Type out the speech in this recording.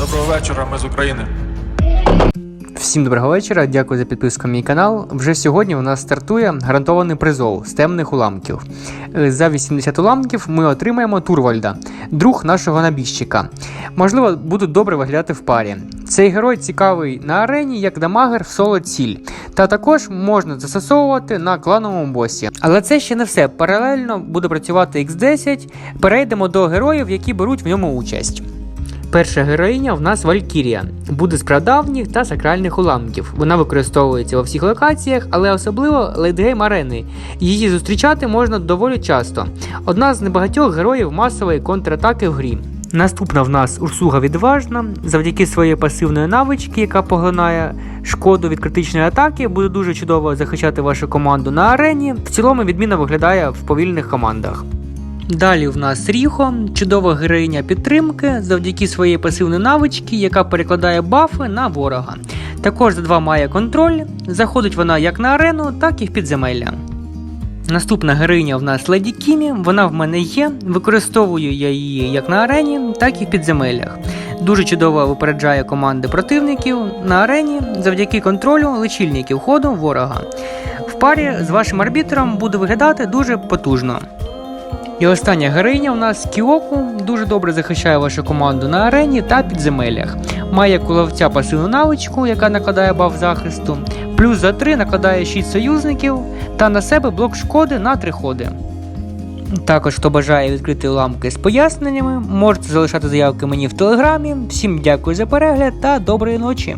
Доброго вечора, ми з України. Всім доброго вечора, дякую за підписку на мій канал. Вже сьогодні у нас стартує гарантований призов з темних уламків. Е, За 80 уламків ми отримаємо Турвальда, друг нашого набіжчика. Можливо, будуть добре виглядати в парі. Цей герой цікавий на арені, як дамагер в соло ціль. Та також можна застосовувати на клановому босі. Але це ще не все. Паралельно буде працювати X10. Перейдемо до героїв, які беруть в ньому участь. Перша героїня в нас Валькірія. Буде з прадавніх та сакральних уламків. Вона використовується у всіх локаціях, але особливо лейтгейм арени. Її зустрічати можна доволі часто. Одна з небагатьох героїв масової контратаки в грі. Наступна в нас Урсуга відважна. Завдяки своєї пасивної навички, яка поглинає шкоду від критичної атаки, буде дуже чудово захищати вашу команду на арені. В цілому відмінно виглядає в повільних командах. Далі в нас Ріхо, чудова героїня підтримки завдяки своїй пасивної навички, яка перекладає бафи на ворога. Також за 2 має контроль, заходить вона як на арену, так і в підземелля. Наступна героїня в нас Леді Кімі, вона в мене є, використовую я її як на арені, так і в підземеллях. Дуже чудово випереджає команди противників на арені завдяки контролю личильників ходу ворога. В парі з вашим арбітром буде виглядати дуже потужно. І остання героїня у нас Кіоку дуже добре захищає вашу команду на арені та підземеллях. Має куловця пасивну навичку, яка накладає баф захисту, плюс за 3 накладає 6 союзників та на себе блок шкоди на 3 ходи. Також, хто бажає відкрити уламки з поясненнями, можете залишати заявки мені в телеграмі. Всім дякую за перегляд та доброї ночі!